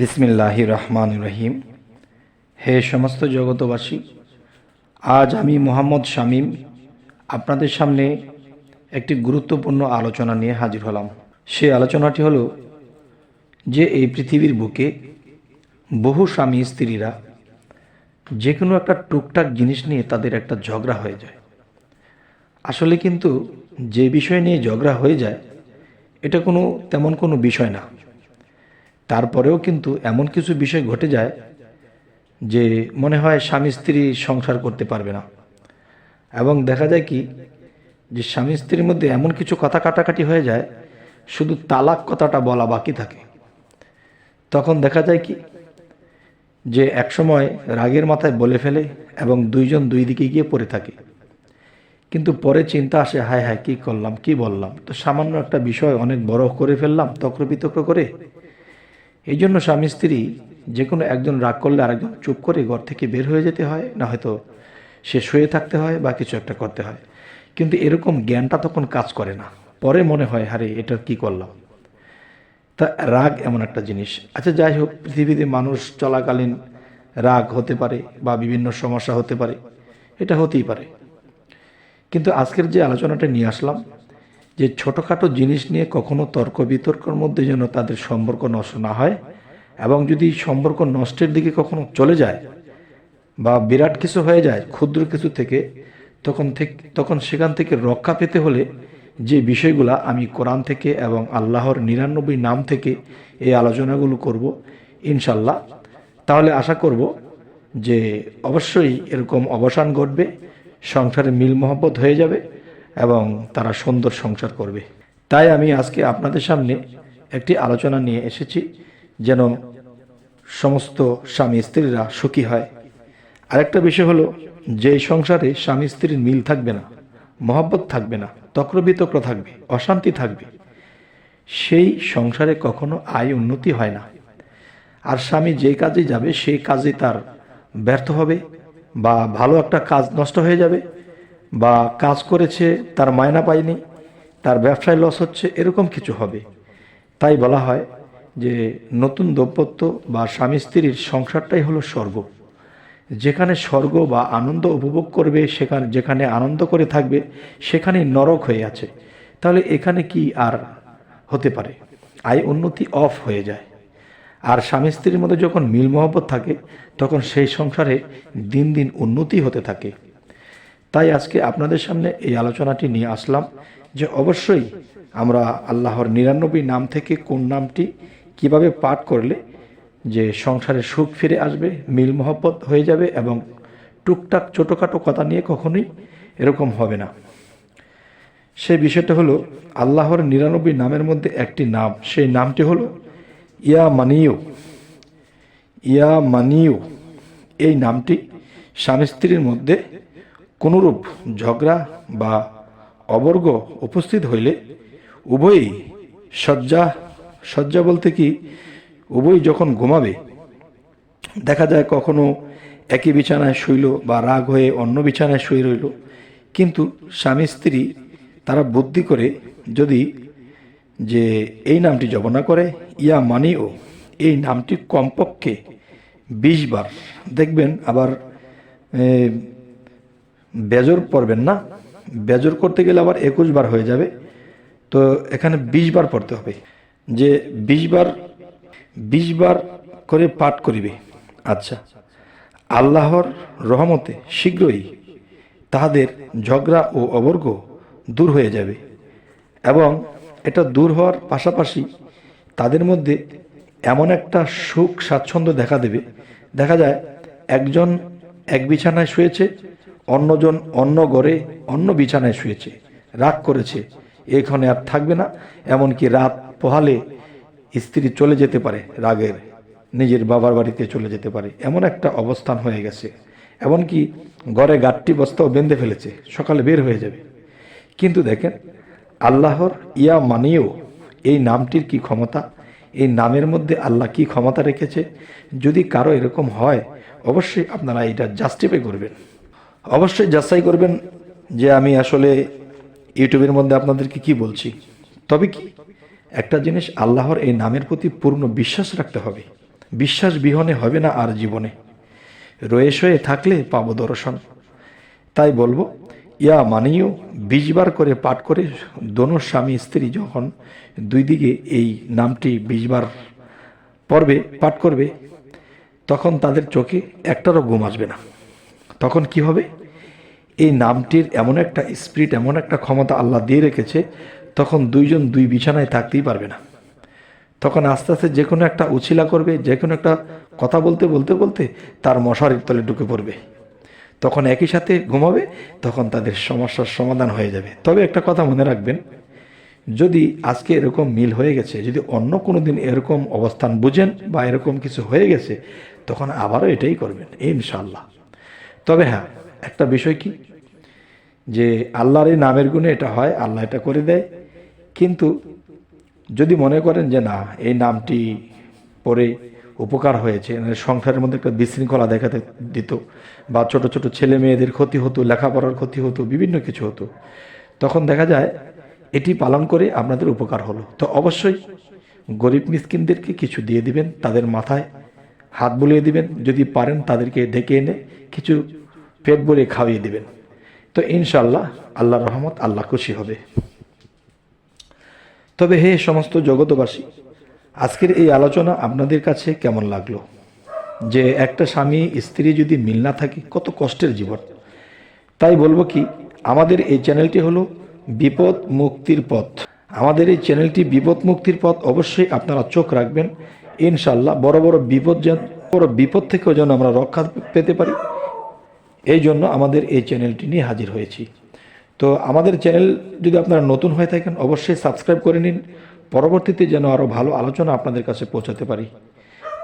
বিসমিল্লাহ রহমান রহিম। হে সমস্ত জগতবাসী আজ আমি মোহাম্মদ শামীম আপনাদের সামনে একটি গুরুত্বপূর্ণ আলোচনা নিয়ে হাজির হলাম। সে আলোচনাটি হলো যে এই পৃথিবীর বুকে বহু স্বামী স্ত্রীরা যে কোনো একটা টুকটাক জিনিস নিয়ে তাদের একটা ঝগড়া হয়ে যায়। আসলে কিন্তু যে বিষয় নিয়ে ঝগড়া হয়ে যায়, এটা কোনো তেমন কোনো বিষয় না। তারপরেও কিন্তু এমন কিছু বিষয় ঘটে যায় যে মনে হয় স্বামী স্ত্রী সংসার করতে পারবে না। এবং দেখা যায় কি যে স্বামী স্ত্রীর মধ্যে এমন কিছু কথা কাটাকাটি হয়ে যায়, শুধু তালাক কথাটা বলা বাকি থাকে। তখন দেখা যায় কি যে একসময় রাগের মাথায় বলে ফেলে এবং দুইজন দুই দিকে গিয়ে পড়ে থাকে। কিন্তু পরে চিন্তা আসে, হায় হায়, কী করলাম, কি বললাম? তো সামান্য একটা বিষয় অনেক বড় করে ফেললাম তক্র বিতক্র করে। এই জন্য স্বামী স্ত্রী যে কোনো একজন রাগ করলে আরেকজন চুপ করে ঘর থেকে বের হয়ে যেতে হয়, না হয়তো সে শুয়ে থাকতে হয় বা কিছু একটা করতে হয়। কিন্তু এরকম জ্ঞানটা তখন কাজ করে না। পরে মনে হয়, হারে, এটা কি করলাম? তা রাগ এমন একটা জিনিস। আচ্ছা যাই হোক, পৃথিবীতে মানুষ চলাকালীন রাগ হতে পারে বা বিভিন্ন সমস্যা হতে পারে। এটা হতেই পারে। কিন্তু আজকের যে আলোচনাটা নিয়ে আসলাম যে ছোটোখাটো জিনিস নিয়ে কখনো তর্ক বিতর্কের মধ্যে যেন তাদের সম্পর্ক নষ্ট না হয় এবং যদি সম্পর্ক নষ্টের দিকে কখনো চলে যায় বা বিরাট কিছু হয়ে যায়, ক্ষুদ্র কিছু থেকে, তখন থেকে, তখন সেখান থেকে রক্ষা পেতে হলে যে বিষয়গুলা আমি কোরআন থেকে এবং আল্লাহর নিরানব্বই নাম থেকে এই আলোচনাগুলো করব, ইনশাল্লাহ। তাহলে আশা করব যে অবশ্যই এরকম অবসান ঘটবে, সংসারে মিল মহব্বত হয়ে যাবে। এবং তারা সুন্দর সংসার করবে। তাই আমি আজকে আপনাদের সামনে একটি আলোচনা নিয়ে এসেছি, যেন সমস্ত স্বামী স্ত্রীরা সুখী হয়। আরেকটা বিষয় হলো যে সংসারে স্বামী স্ত্রীর মিল থাকবে না, মহব্বত থাকবে না, তক্রবিতক্র থাকবে, অশান্তি থাকবে, সেই সংসারে কখনো আয় উন্নতি হয় না। আর স্বামী যে কাজে যাবে, সেই কাজে তার ব্যর্থ হবে বা ভালো একটা কাজ নষ্ট হয়ে যাবে বা কাজ করেছে, তার মায়না পায়নি, তার ব্যবসায় লস হচ্ছে, এরকম কিছু হবে। তাই বলা হয় যে নতুন দম্পত্য বা স্বামী স্ত্রীর সংসারটাই হলো স্বর্গ। যেখানে স্বর্গ বা আনন্দ উপভোগ করবে, সেখানে, যেখানে আনন্দ করে থাকবে সেখানে নরক হয়ে আছে। তাহলে এখানে কি আর হতে পারে? আয় উন্নতি অফ হয়ে যায়। আর স্বামী স্ত্রীর মধ্যে যখন মিল মহব্বত থাকে, তখন সেই সংসারে দিন দিন উন্নতি হতে থাকে। তাই আজকে আপনাদের সামনে এই আলোচনাটি নিয়ে আসলাম যে অবশ্যই আমরা আল্লাহর নিরানব্বই নাম থেকে কোন নামটি কীভাবে পাঠ করলে যে সংসারে সুখ ফিরে আসবে, মিল মহব্বত হয়ে যাবে এবং টুকটাক ছোটোখাটো কথা নিয়ে কখনোই এরকম হবে না। সেই বিষয়টা হলো আল্লাহর নিরানব্বই নামের মধ্যে একটি নাম। সেই নামটি হলো ইয়া মানিও ইয়া মানিও এই নামটি স্বামী স্ত্রীর মধ্যে কোনরূপ ঝগড়া বা অবর্গ উপস্থিত হইলে উভয়ই শয্যা শয্যা বলতে কি উভয়ই যখন ঘুমাবে, দেখা যায় কখনো একই বিছানায় শুইল বা রাগ হয়ে অন্য বিছানায় শুয়ে রইল। কিন্তু স্বামী, স্ত্রী তারা বুদ্ধি করে যদি যে এই নামটি জপ না করে, ইয়া মানিও এই নামটি কমপক্ষে বিশ বার। দেখবেন আবার বেজর পড়বেন না। বেজর করতে গেলে আবার একুশ বার হয়ে যাবে। তো এখানে বিশ বার পড়তে হবে। যে বিশ বার বিশ বার করে পাঠ করিবে। আচ্ছা। আল্লাহর রহমতে শীঘ্রই তাহাদের ঝগড়া ও অবর্গ দূর হয়ে যাবে এবং এটা দূর হওয়ার পাশাপাশি তাদের মধ্যে এমন একটা সুখ স্বাচ্ছন্দ্য দেখা দেবে। দেখা যায় একজন এক বিছানায় শুয়েছে অন্যজন অন্য ঘরে অন্য বিছানায় শুয়েছে, রাগ করেছে। এখানে আর থাকবে না, এমনকি রাত পোহালে স্ত্রী চলে যেতে পারে রাগের, নিজের বাবার বাড়িতে চলে যেতে পারে। এমন একটা অবস্থান হয়ে গেছে। এমনকি ঘরে গাঠটি বস্তাও বেঁধে ফেলেছে, সকালে বের হয়ে যাবে। কিন্তু দেখেন, আল্লাহর ইয়া মানিও এই নামটির কি ক্ষমতা? এই নামের মধ্যে আল্লাহ কি ক্ষমতা রেখেছে? যদি কারও এরকম হয়, অবশ্যই আপনারা এটা জাস্টিফাই করবেন। অবশ্যই যাচাই করবেন যে আমি আসলে ইউটিউবের মধ্যে আপনাদেরকে কি বলছি। তবে কি? একটা জিনিস আল্লাহর এই নামের প্রতি পূর্ণ বিশ্বাস রাখতে হবে। বিশ্বাস বিহনে হবে না আর জীবনে। রয়ে শয়ে থাকলে পাবো দর্শন। তাই বলব, ইয়া মানেও বিশবার করে পাঠ করে দোনো স্বামী স্ত্রী যখন দুই দিকে এই নামটি বিশবার পড়বে, পাঠ করবে, তখন তাদের চোখে একটারও ঘুম আসবে না। তখন কি হবে? এই নামটির এমন একটা স্পিরিট এমন একটা ক্ষমতা আল্লাহ দিয়ে রেখেছে, তখন দুইজন দুই বিছানায় থাকতেই পারবে না। তখন আস্তে আস্তে যে কোনো একটা উছিলা করবে, যে কোনো একটা কথা বলতে বলতে বলতে তার মশারির তলে ঢুকে পড়বে। তখন একই সাথে ঘুমাবে, তখন তাদের সমস্যার সমাধান হয়ে যাবে। তবে একটা কথা মনে রাখবেন, যদি আজকে এরকম মিল হয়ে গেছে, যদি অন্য কোনো দিন এরকম অবস্থান বুঝেন বা এরকম কিছু হয়ে গেছে, তখন আবারও এটাই করবেন ইনশাল্লাহ তবে হ্যাঁ একটা বিষয় কি? যে আল্লাহর এই নামের গুণে এটা হয়, আল্লাহ এটা করে দেয়। কিন্তু যদি মনে করেন যে না, এই নামটি পরে উপকার হয়েছে মানে সংসারের মধ্যে একটা বিশৃঙ্খলা দেখাতে দিত, বা ছোট ছোট ছেলে মেয়েদের ক্ষতি হতো, লেখাপড়ার ক্ষতি হতো, বিভিন্ন কিছু হতো, তখন দেখা যায় এটি পালন করে আপনাদের উপকার হলো। তো অবশ্যই গরিব মিসকিনদেরকে কিছু দিয়ে দিবেন, তাদের মাথায় হাত বুলিয়ে দিবেন, যদি পারেন তাদেরকে ডেকে এনে কিছু পেট ভরে খাওয়িয়ে দিবেন। তো ইনশাল্লাহ আল্লাহ রহমত আল্লাহ খুশি হবে। তবে হে সমস্ত জগতবাসী আজকের এই আলোচনা আপনাদের কাছে কেমন লাগল? যে একটা স্বামী স্ত্রী যদি মিল না থাকে, কত কষ্টের জীবন। তাই বলব কি, আমাদের এই চ্যানেলটি হলো বিপদ মুক্তির পথ। আমাদের এই চ্যানেলটি বিপদ মুক্তির পথ অবশ্যই আপনারা চোখ রাখবেন। ইনশাল্লাহ বড় বড় বিপদ যেন বড় বিপদ থেকেও যেন আমরা রক্ষা পেতে পারি। এই জন্য আমাদের এই চ্যানেলটি নিয়ে হাজির হয়েছি। তো আমাদের চ্যানেল যদি আপনারা নতুন হয়ে থাকেন, অবশ্যই সাবস্ক্রাইব করে নিন। পরবর্তীতে যেন আরও ভালো আলোচনা আপনাদের কাছে পৌঁছাতে পারি।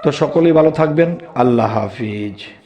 তো সকলেই ভালো থাকবেন। আল্লাহ হাফিজ।